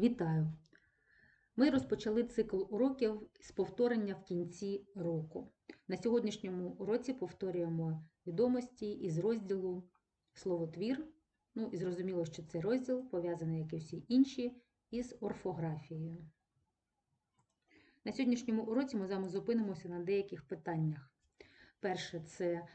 Вітаю! Ми розпочали цикл уроків з повторення в кінці року. На сьогоднішньому уроці повторюємо відомості із розділу словотвір. Ну і зрозуміло, що цей розділ пов'язаний, як і всі інші, із орфографією. На сьогоднішньому уроці ми з вами зупинимося на деяких питаннях. Перше це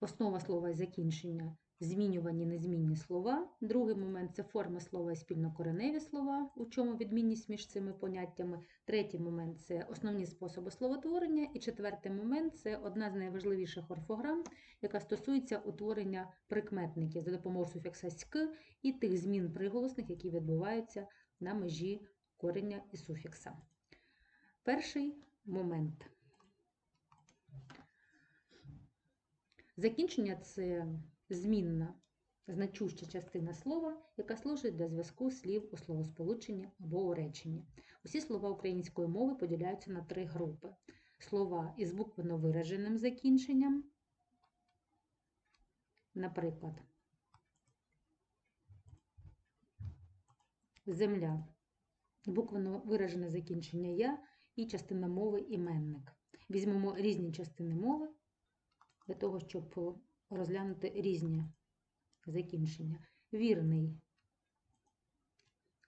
основа слова і закінчення, змінювані незмінні слова. Другий момент це форми слова і спільнокореневі слова, у чому відмінність між цими поняттями. Третій момент це основні способи словотворення. І четвертий момент це одна з найважливіших орфограм, яка стосується утворення прикметників за допомогою суфікса «ськ» і тих змін приголосних, які відбуваються на межі корення і суфікса. Перший момент. Закінчення це змінна значуща частина слова, яка служить для зв'язку слів у словосполученні або у реченні. Усі слова української мови поділяються на три групи: слова із буквенно вираженим закінченням, наприклад, земля, буквенно виражене закінчення я і частина мови іменник. Візьмемо різні частини мови для того, щоб розглянути різні закінчення. Вірний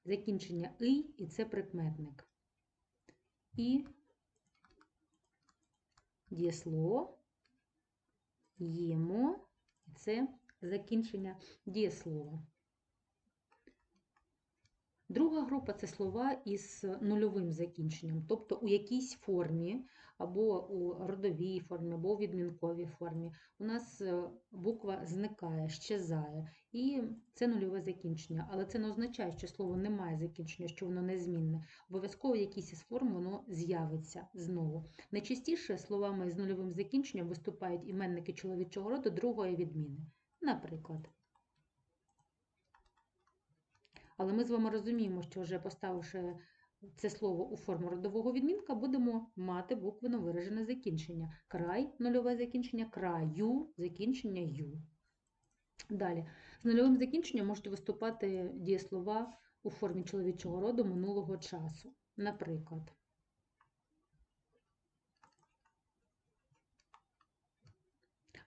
закінчення «и» і це прикметник. І дієслово, їмо це закінчення дієслова. Друга група це слова із нульовим закінченням, тобто у якійсь формі, або у родовій формі, або у відмінковій формі, у нас е, буква зникає, щезає, і це нульове закінчення. Але це не означає, що слово не має закінчення, що воно незмінне. Обов'язково якісь із форм воно з'явиться знову. Найчастіше словами з нульовим закінченням виступають іменники чоловічого роду другої відміни. Наприклад. Але ми з вами розуміємо, що вже поставивши це слово у форму родового відмінка, будемо мати буквено виражене закінчення. Край нульове закінчення, краю закінчення ю. Далі, з нульовим закінченням можуть виступати дієслова у формі чоловічого роду минулого часу. Наприклад,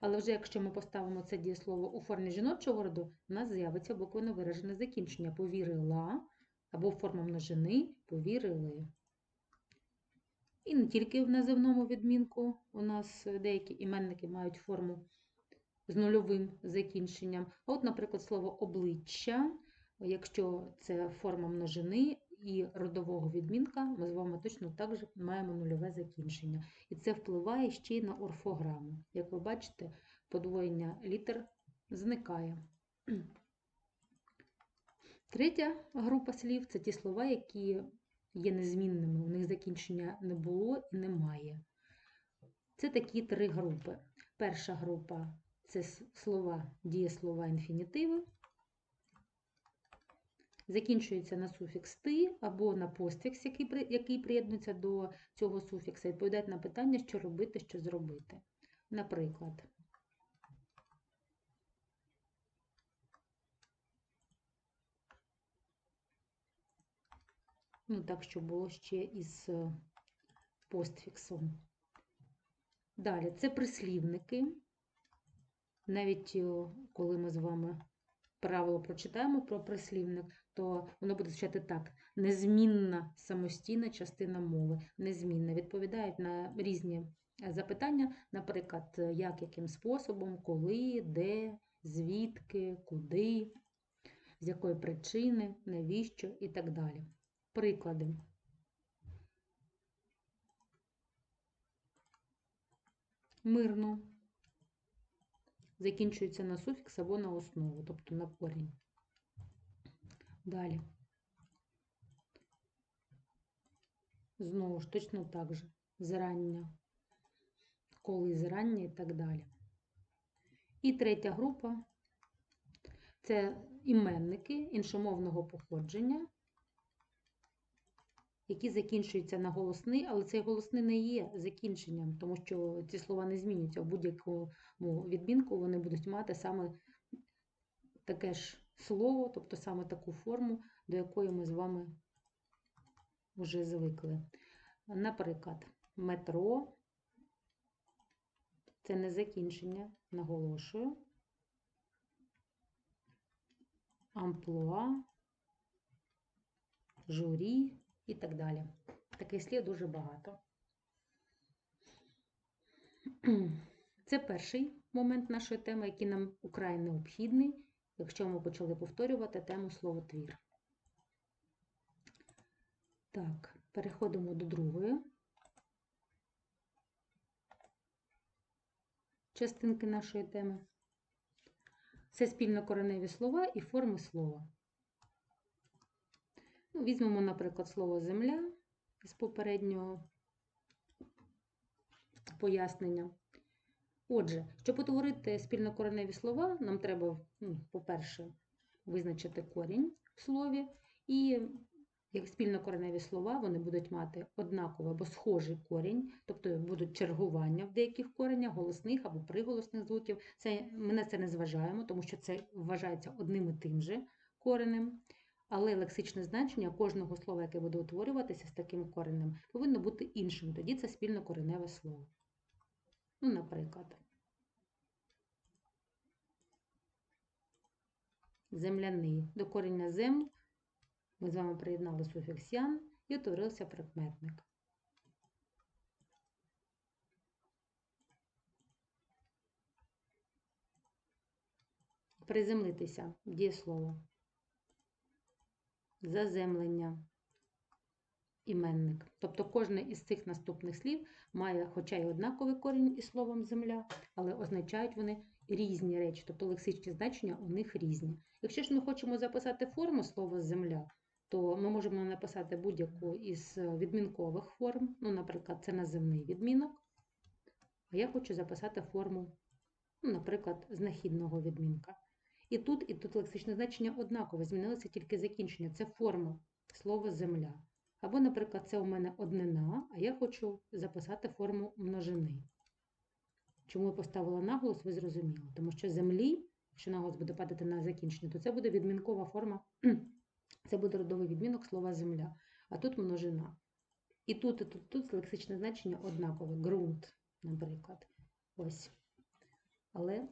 Але вже якщо ми поставимо це дієслово у формі жіночого роду, у нас з'явиться буквенно виражене закінчення. Повірила або форма множини повірили. І не тільки в називному відмінку у нас деякі іменники мають форму з нульовим закінченням. А от, наприклад, слово обличчя, якщо це форма множини і родового відмінка, ми з вами точно також маємо нульове закінчення. І це впливає ще й на орфограму. Як ви бачите, подвоєння літер зникає. Третя група слів це ті слова, які є незмінними, у них закінчення не було і немає. Це такі три групи. Перша група це слова, дієслова, інфінітиви. Закінчується на суфікс ти або на постфікс, який який приєднується до цього суфікса, відповідають на питання, що робити, що зробити. Наприклад, ну так, щоб було ще із постфіксом. Далі це прислівники. Навіть е, коли ми з вами правило прочитаємо про прислівник, то воно буде звучати так: незмінна самостійна частина мови, незмінна. Відповідають на різні запитання, наприклад, як, яким способом, коли, де, звідки, куди, з якої причини, навіщо і так далі. Приклади. Мирно закінчується на суфікс або на основу, тобто на корінь. Далі. Знову ж точно так же. Зрання, коли зрання і так далі. І третя група це іменники іншомовного походження, які закінчуються на голосний, але цей голосний не є закінченням, тому що ці слова не змінюються. В будь-якому відмінку вони будуть мати саме таке ж слово, тобто саме таку форму, до якої ми з вами вже звикли. Наприклад, метро це не закінчення, наголошую. Амплуа, журі і так далі. Таких слів дуже багато. Це перший момент нашої теми, який нам украй необхідний, якщо ми почали повторювати тему словотвір. Так, переходимо до другої частинки нашої теми. Це спільнокореневі слова і форми слова. Ну, Візьмемо, наприклад, слово земля з попереднього пояснення. Отже, щоб утворити спільнокореневі слова, нам треба, ну, по-перше, визначити корінь в слові, і як спільнокореневі слова, вони будуть мати однаковий або схожий корінь, тобто будуть чергування в деяких коренях, голосних або приголосних звуків. Це, на це не зважаємо, тому що це вважається одним і тим же коренем. Але лексичне значення кожного слова, яке буде утворюватися з таким коренем, повинно бути іншим. Тоді це спільнокореневе слово. Ну, наприклад, земляний. До корення земль ми з вами приєднали суфікс ян і утворився прикметник. Приземлитися дієслово. Заземлення. Іменник. Тобто кожне із цих наступних слів має, хоча й однаковий корінь із словом земля, але означають вони різні речі, тобто лексичні значення у них різні. Якщо ж ми хочемо записати форму слова земля, то ми можемо написати будь-яку із відмінкових форм, ну, наприклад, це називний відмінок. А я хочу записати форму, ну, наприклад, знахідного відмінка. І тут, і тут лексичне значення однакове, змінилося тільки закінчення. Це форма слова земля. Або, наприклад, це у мене однина, а я хочу записати форму множини. Чому я поставила наголос, ви зрозуміли. Тому що землі, якщо наголос буде падати на закінчення, то це буде відмінкова форма, це буде родовий відмінок слова земля. А тут множина. І тут, і тут, тут лексичне значення однакове. Ґрунт, наприклад. Ось. Але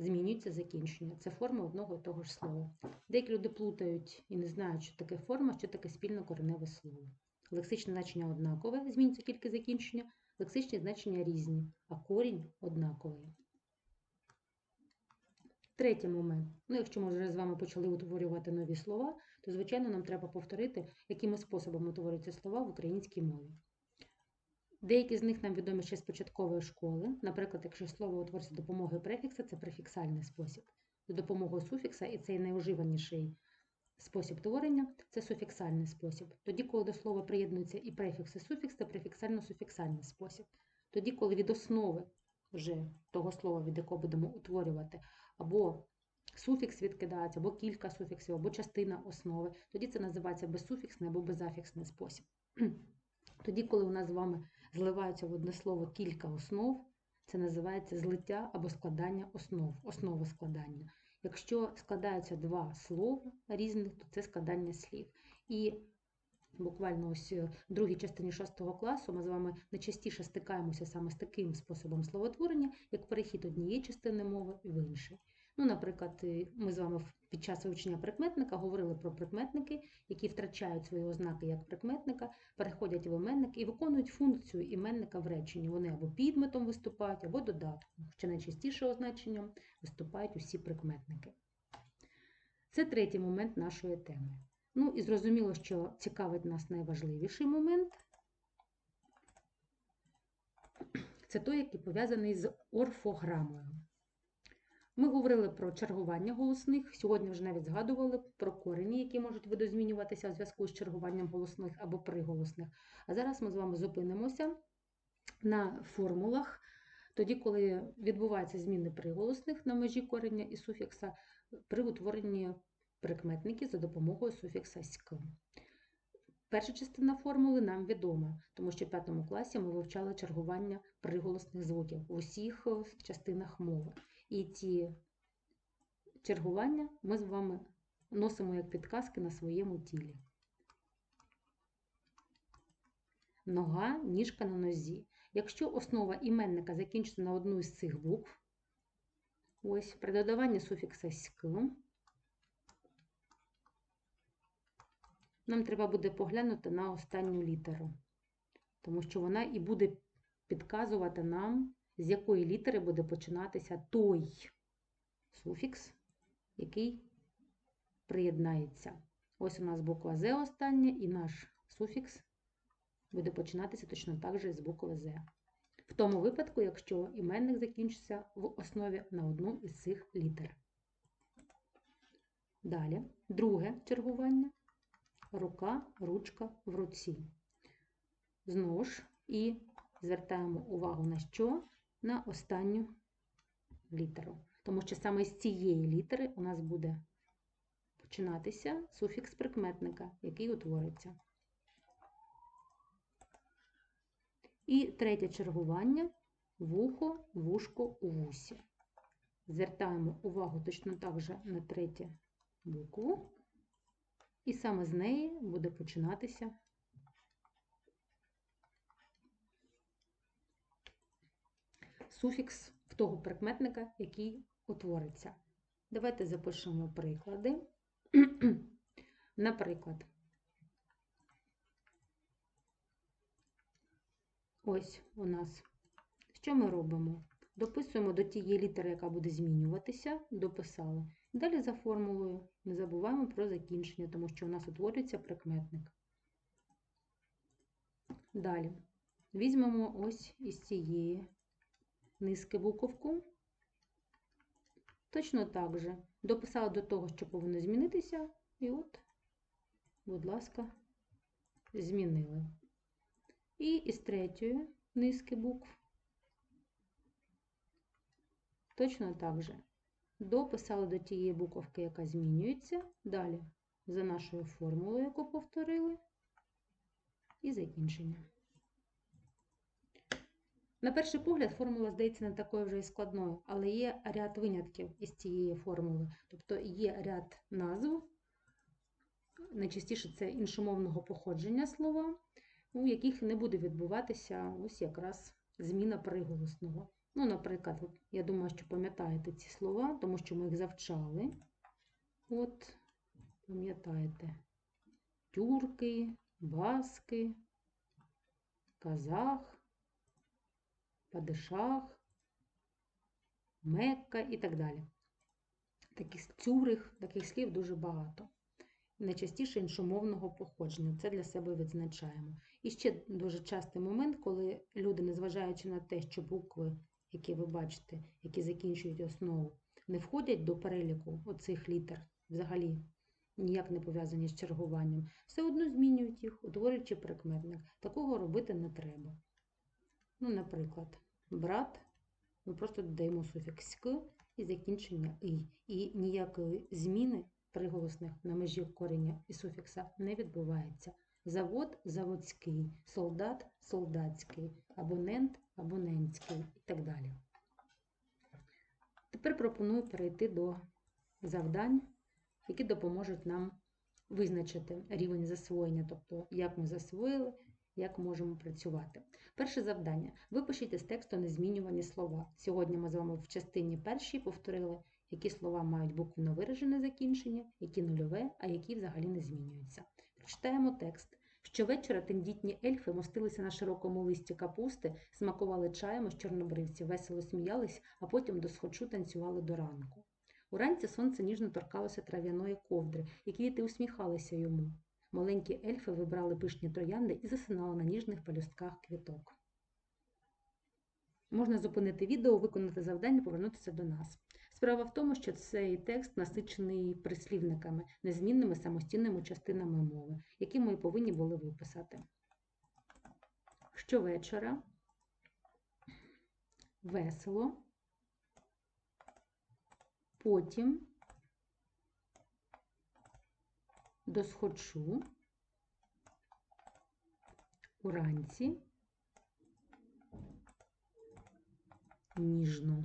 змінюється закінчення. Це форма одного і того ж слова. Деякі люди плутають і не знають, що таке форма, що таке спільно кореневе слово. Лексичне значення однакове, змінюється тільки закінчення, лексичні значення різні, а корінь однаковий. Третій момент. Ну, якщо ми вже з вами почали утворювати нові слова, то, звичайно, нам треба повторити, якими способами утворюються слова в українській мові. Деякі з них нам відомі ще з початкової школи. Наприклад, якщо слово утворюється допомогою префікса, це префіксальний спосіб. За допомогою суфікса, і цей найуживаніший спосіб творення це суфіксальний спосіб. Тоді, коли до слова приєднуються і префікс, і суфікс, це префіксально-суфіксальний спосіб. Тоді, коли від основи вже того слова, від якого будемо утворювати, або суфікс відкидається, або кілька суфіксів, або частина основи, тоді це називається безсуфіксний або безафіксний спосіб. Тоді, коли у нас з вами зливаються в одне слово кілька основ, це називається злиття або складання основ, основи складання. Якщо складаються два слова різних, то це складання слів. І буквально ось в другій частині 6 класу ми з вами найчастіше стикаємося саме з таким способом словотворення, як перехід однієї частини мови в інший. Ну, Наприклад, ми з вами під час вивчення прикметника говорили про прикметники, які втрачають свої ознаки як прикметника, переходять в іменник і виконують функцію іменника в реченні. Вони або підметом виступають, або додатком. Ще найчастіше означенням виступають усі прикметники. Це третій момент нашої теми. Ну і зрозуміло, що цікавить нас найважливіший момент. Це той, який пов'язаний з орфограмою. Ми говорили про чергування голосних, сьогодні вже навіть згадували про корені, які можуть видозмінюватися у зв'язку з чергуванням голосних або приголосних. А зараз ми з вами зупинимося на формулах, тоді, коли відбуваються зміни приголосних на межі корення і суфікса при утворенні прикметників за допомогою суфікса «ськ». Перша частина формули нам відома, тому що в п'ятому класі ми вивчали чергування приголосних звуків в усіх частинах мови. І ці чергування ми з вами носимо як підказки на своєму тілі. Нога, ніжка на нозі. Якщо основа іменника закінчиться на одну із цих букв, ось при додаванні суфікса ськ, нам треба буде поглянути на останню літеру, тому що вона і буде підказувати нам, з якої літери буде починатися той суфікс, який приєднається. Ось у нас буква З остання, і наш суфікс буде починатися точно так же з букви З. В тому випадку, якщо іменник закінчиться в основі на одну із цих літер. Далі, друге чергування рука, ручка в руці. Знову ж і звертаємо увагу на що? На останню літеру. Тому що саме з цієї літери у нас буде починатися суфікс прикметника, який утвориться. І третє чергування вухо, вушко у вусі. Звертаємо увагу точно так же на третю букву, і саме з неї буде починатися суфікс в того прикметника, який утвориться. Давайте запишемо приклади. Наприклад, ось у нас, що ми робимо? Дописуємо до тієї літери, яка буде змінюватися, дописали. Далі за формулою не забуваємо про закінчення, тому що у нас утворюється прикметник. Далі візьмемо ось із цієї низки буковку. Точно так же дописала до того, що повинно змінитися, і от, будь ласка, змінили. І із третьої низки букв точно так же дописали до тієї буковки, яка змінюється. Далі за нашою формулою, яку повторили, і закінчення. На перший погляд, формула здається не такою вже і складною, але є ряд винятків із цієї формули. Тобто є ряд назв, найчастіше це іншомовного походження слова, у яких не буде відбуватися ось якраз зміна приголосного. Ну, наприклад, я думаю, що пам'ятаєте ці слова, тому що ми їх завчали. От, пам'ятаєте, тюрки, баски, казах падишах, Мекка і так далі. Таких цюрих, таких слів дуже багато. Найчастіше іншомовного походження. Це для себе відзначаємо. І ще дуже частий момент, коли люди, незважаючи на те, що букви, які ви бачите, які закінчують основу, не входять до переліку оцих літер, взагалі ніяк не пов'язані з чергуванням, все одно змінюють їх, утворюючи прикметник. Такого робити не треба. Ну, наприклад, брат, ми просто додаємо суфікс «к» і закінчення «и». І ніякої зміни приголосних на межі корення і суфікса не відбувається. Завод заводський, солдат солдатський, абонент абонентський і так далі. Тепер пропоную перейти до завдань, які допоможуть нам визначити рівень засвоєння, тобто як ми засвоїли як можемо працювати. Перше завдання. Випишіть з тексту незмінювані слова. Сьогодні ми з вами в частині першій повторили, які слова мають буквенно виражене закінчення, які нульове, а які взагалі не змінюються. Прочитаємо текст. Щовечора тендітні ельфи мостилися на широкому листі капусти, смакували чаєм з чорнобривців, весело сміялись, а потім до схочу танцювали до ранку. Уранці сонце ніжно торкалося трав'яної ковдри, і квіти усміхалися йому. Маленькі ельфи вибрали пишні троянди і засинали на ніжних пелюстках квіток. Можна зупинити відео, виконати завдання, повернутися до нас. Справа в тому, що цей текст насичений прислівниками, незмінними самостійними частинами мови, які ми повинні були виписати. Щовечора весело, потім досхочу уранці ніжно.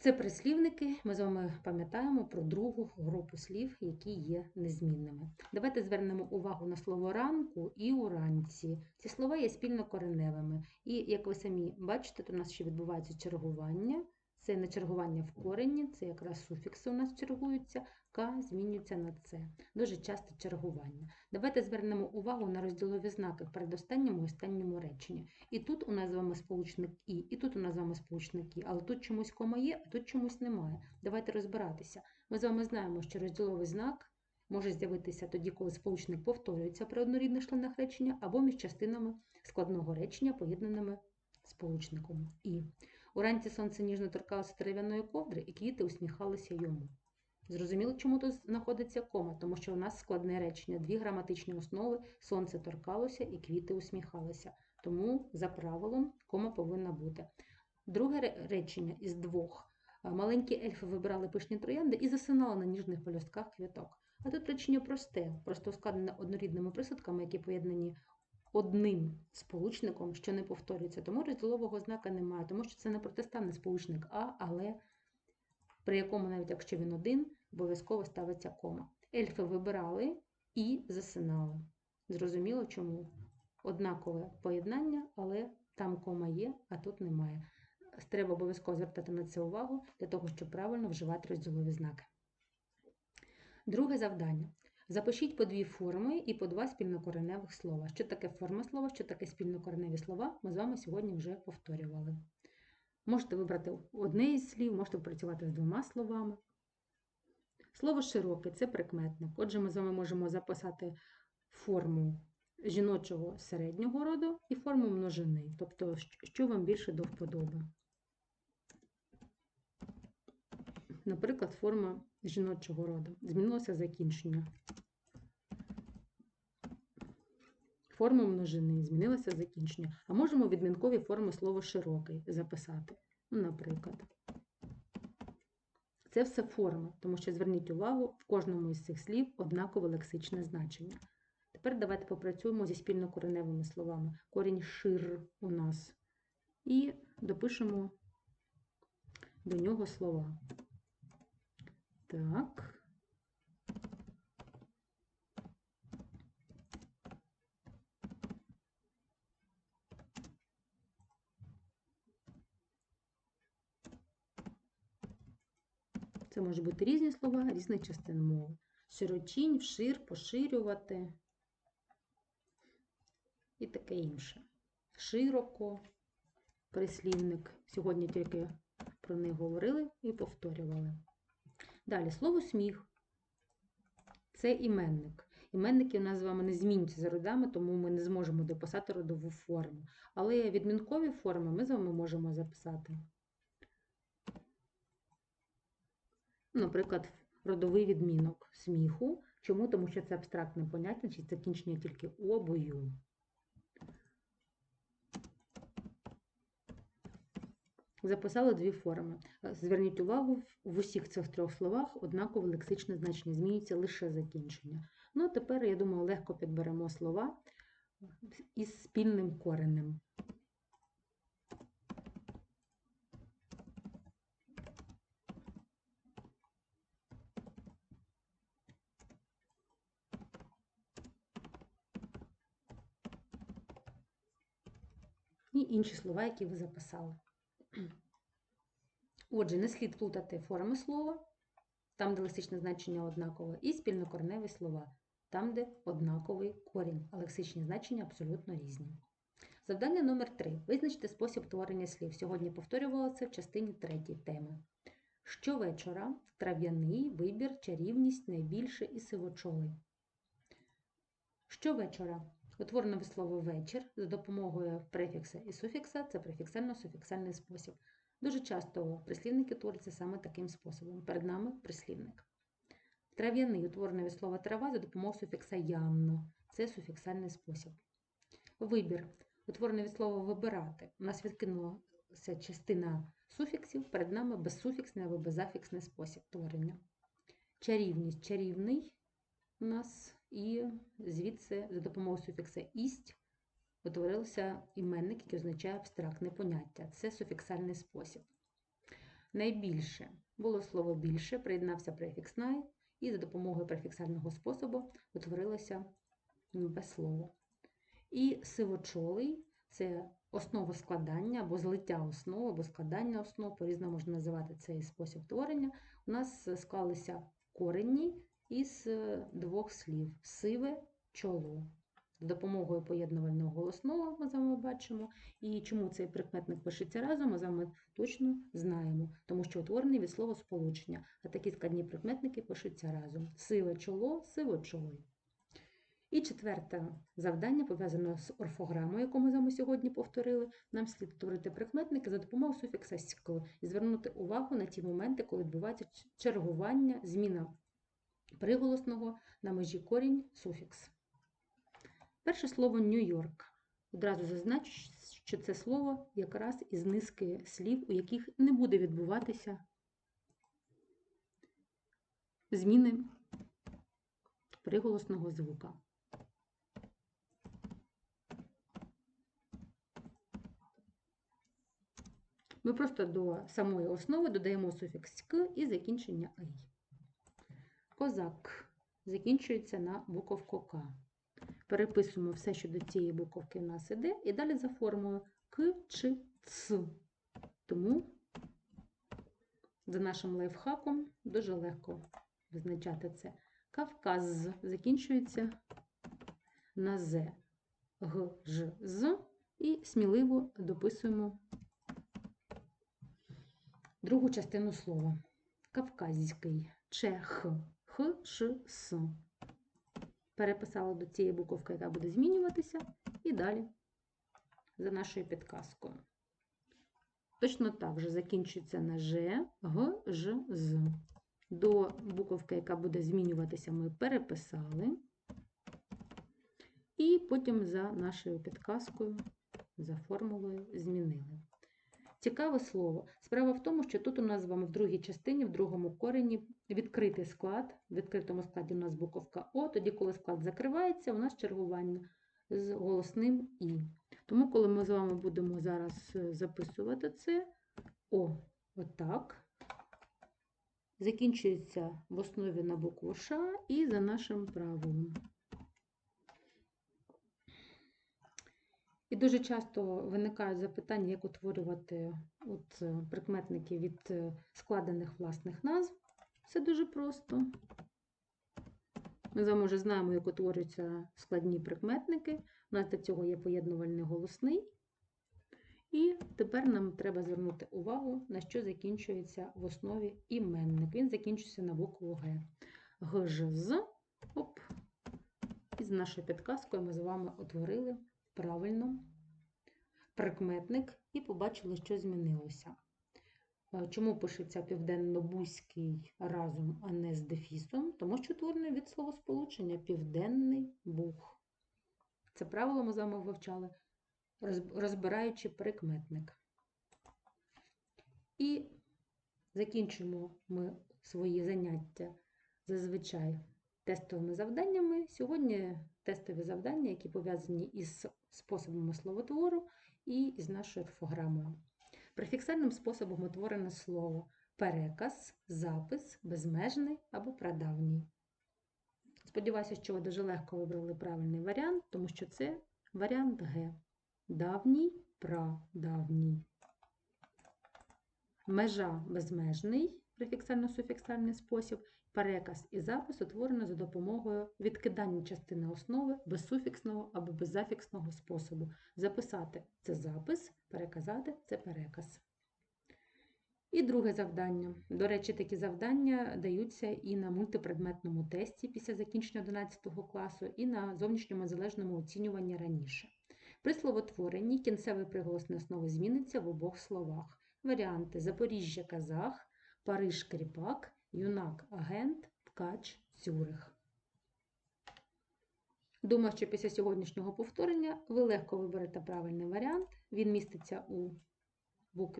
Це прислівники. Ми з вами пам'ятаємо про другу групу слів, які є незмінними. Давайте звернемо увагу на слово ранку і уранці. Ці слова є спільно кореневими. І як ви самі бачите, то у нас ще відбувається чергування. Це не чергування в корені, це якраз суфікси у нас чергуються, К змінюється на С. Дуже часто чергування. Давайте звернемо увагу на розділові знаки в передостанньому і останньому реченні. І тут у нас з вами сполучник І, і тут у нас з вами сполучник І, але тут чомусь кома є, а тут чомусь немає. Давайте розбиратися. Ми з вами знаємо, що розділовий знак може з'явитися тоді, коли сполучник повторюється при однорідних членах речення, або між частинами складного речення, поєднаними сполучником І. Уранці сонце ніжно торкалося дерев'яної ковдри, і квіти усміхалися йому. Зрозуміло, чому тут знаходиться кома? Тому що у нас складне речення, дві граматичні основи, сонце торкалося і квіти усміхалися. Тому, за правилом, кома повинна бути. Друге речення із двох. Маленькі ельфи вибирали пишні троянди і засинали на ніжних пелюстках квіток. А тут речення просте, просто ускладнене однорідними присудками, які поєднані одним сполучником, що не повторюється. Тому розділового знака немає, тому що це не протиставний сполучник А, але при якому, навіть якщо він один, обов'язково ставиться кома. Ельфи вибирали і засинали. Зрозуміло чому? Однакове поєднання, але там кома є, а тут немає. Треба обов'язково звертати на це увагу для того, щоб правильно вживати розділові знаки. Друге завдання. Запишіть по дві форми і по два спільнокореневих слова. Що таке форма слова, що таке спільнокореневі слова, ми з вами сьогодні вже повторювали. Можете вибрати одне із слів, можете працювати з двома словами. Слово широке це прикметник. Отже, ми з вами можемо записати форму жіночого середнього роду і форму множини, тобто, що вам більше до вподоби. Наприклад, форма жіночого роду. Змінилося закінчення. Форма множини, змінилося закінчення. А можемо відмінкові форми слова широкий записати. Наприклад. Це все форми, тому що зверніть увагу, в кожному із цих слів однакове лексичне значення. Тепер давайте попрацюємо зі спільнокореневими словами. Корінь шир у нас. І допишемо до нього слова. Так. Це можуть бути різні слова різних частин мови. Широчінь, вшир, поширювати і таке інше. Широко, прислівник. Сьогодні тільки про них говорили і повторювали. Далі слово сміх. Це іменник. Іменники у нас з вами не змінюються за родами, тому ми не зможемо дописати родову форму. Але відмінкові форми ми з вами можемо записати. Наприклад, родовий відмінок сміху. Чому? Тому що це абстрактне поняття, чи закінчення тільки у або ю. Записали дві форми. Е, Зверніть увагу, в усіх цих трьох словах однакове лексичне значення, змінюється лише закінчення. Ну, а тепер, я думаю, легко підберемо слова із спільним коренем. І інші слова, які ви записали. Отже, не слід плутати форми слова, там, де лексичне значення однакове, і спільнокореневі слова, там, де однаковий корінь, а лексичні значення абсолютно різні. Завдання номер 3. Визначте спосіб творення слів. Сьогодні повторювала це в частині 3 теми. Щовечора трав'яний, вибір, чарівність, найбільше і сивочолий. Щовечора утворене слово вечір за допомогою префікса і суфікса це префіксально-суфіксальний спосіб. Дуже часто прислівники творяться саме таким способом. Перед нами прислівник. Трав'яний утворений від слова трава за допомогою суфікса янно. Це суфіксальний спосіб. Вибір утворений від слова вибирати. У нас відкинулася частина суфіксів, перед нами безсуфіксний або безафіксний спосіб творення. Чарівність чарівний у нас, і звідси за допомогою суфікса ість утворився іменник, який означає абстрактне поняття. Це суфіксальний спосіб. найбільше. Було слово більше, приєднався префікс най, і за допомогою префіксального способу утворилося нове слово. І сивочолий це основа складання або злиття основ, або складання основ, по-різному можна називати цей спосіб творення. У нас склалися корені із е, двох слів сиве чоло. За допомогою поєднувального голосного ми з вами бачимо. І чому цей прикметник пишеться разом, ми з вами точно знаємо, тому що утворений від слова сполучення, а такі складні прикметники пишуться разом. Сиве чоло, сивочолий. І четверте завдання пов'язане з орфограмою, яку ми з вами сьогодні повторили. Нам слід створити прикметники за допомогою суфікса «ськ» і звернути увагу на ті моменти, коли відбувається чергування, зміна приголосного на межі корінь суфікс. Перше слово Нью-Йорк. Одразу зазначу, що це слово якраз із низки слів, у яких не буде відбуватися зміни приголосного звука. Ми просто до самої основи додаємо суфікс «к» і закінчення «ей». Козак закінчується на буковку К. Переписуємо все, що до цієї буковки в нас іде, і далі за формою К чи Ц. Тому за нашим лайфхаком дуже легко визначати це. Кавказ закінчується на З, Г, Ж, З і сміливо дописуємо другу частину слова. Кавказький, Чех, Х, Ш, С. Переписала до цієї буковки, яка буде змінюватися, і далі за нашою підказкою. Точно так же закінчується на Ж, Г, Ж, З. До буковки, яка буде змінюватися, ми переписали. І потім за нашою підказкою, за формулою змінили. Цікаве слово. Справа в тому, що тут у нас з вами в другій частині, в другому корені відкритий склад. В відкритому складі у нас буковка О, тоді, коли склад закривається, у нас чергування з голосним І. Тому, коли ми з вами будемо зараз е, записувати це, О, отак. Закінчується в основі на букву Ш і за нашим правилом. І дуже часто виникають запитання, як утворювати от е, прикметники від е, складених власних назв. Все дуже просто. Ми з вами вже знаємо, як утворюються складні прикметники. У нас для цього є поєднувальний голосний. І тепер нам треба звернути увагу, на що закінчується в основі іменник. Він закінчується на букву Г. Г, Ж, З, оп. І з нашою підказкою ми з вами утворили правильно прикметник і побачили, що змінилося. Е, Чому пишеться південно-бузький разом, а не з дефісом? Тому що творений від словосполучення Південний Буг. Це правило ми з вами вивчали, розбираючи прикметник. І закінчимо ми свої заняття зазвичай тестовими завданнями. Сьогодні тестові завдання, які пов'язані із способами словотвору і з нашою орфограмою. Префіксальним способом утворене слово переказ, запис, безмежний або прадавній. Сподіваюся, що ви дуже легко вибрали правильний варіант, тому що це варіант Г. Давній, прадавній. Межа безмежний префіксально-суфіксальний спосіб. Переказ і запис утворено за допомогою відкидання частини основи безсуфіксного або беззафіксного способу. Записати це запис, переказати це переказ. І друге завдання. До речі, такі завдання даються і на мультипредметному тесті після закінчення 11 класу, і на зовнішньому залежному оцінюванні раніше. При словотворенні кінцевий приголосний основи зміниться в обох словах. Варіанти Запоріжжя казах, Париж кріпак, юнак агент, ткач Цюрих. Думаю, що після сьогоднішнього повторення ви легко виберете правильний варіант. Він міститься у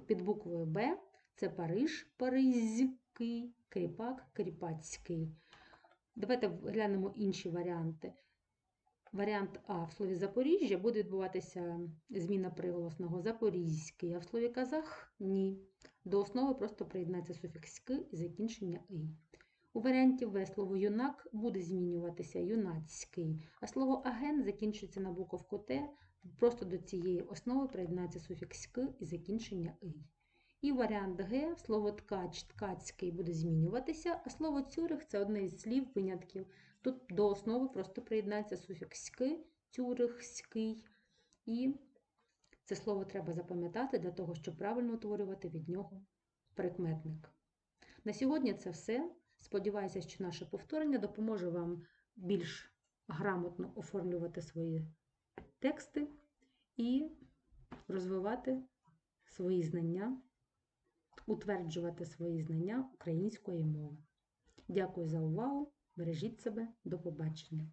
під буквою Б. Це Париж, Паризький, кріпак, кріпацький. Давайте глянемо інші варіанти. Варіант А в слові Запоріжжя буде відбуватися зміна приголосного Запорізький, а в слові казах ні. До основи просто приєднається суфікс «ки» і закінчення «ий». У варіанті В слово юнак буде змінюватися юнацький, а слово агент закінчується на буковку Т, просто до цієї основи приєднається суфікс «ки» і закінчення «ий». І варіант Г слово ткач, ткацький буде змінюватися, а слово цюрих це одне із слів винятків. Тут до основи просто приєднається суфікс «ки», тюрихський, і це слово треба запам'ятати для того, щоб правильно утворювати від нього прикметник. На сьогодні це все. Сподіваюся, що наше повторення допоможе вам більш грамотно оформлювати свої тексти і розвивати свої знання, утверджувати свої знання української мови. Дякую за увагу! Бережіть себе, до побачення!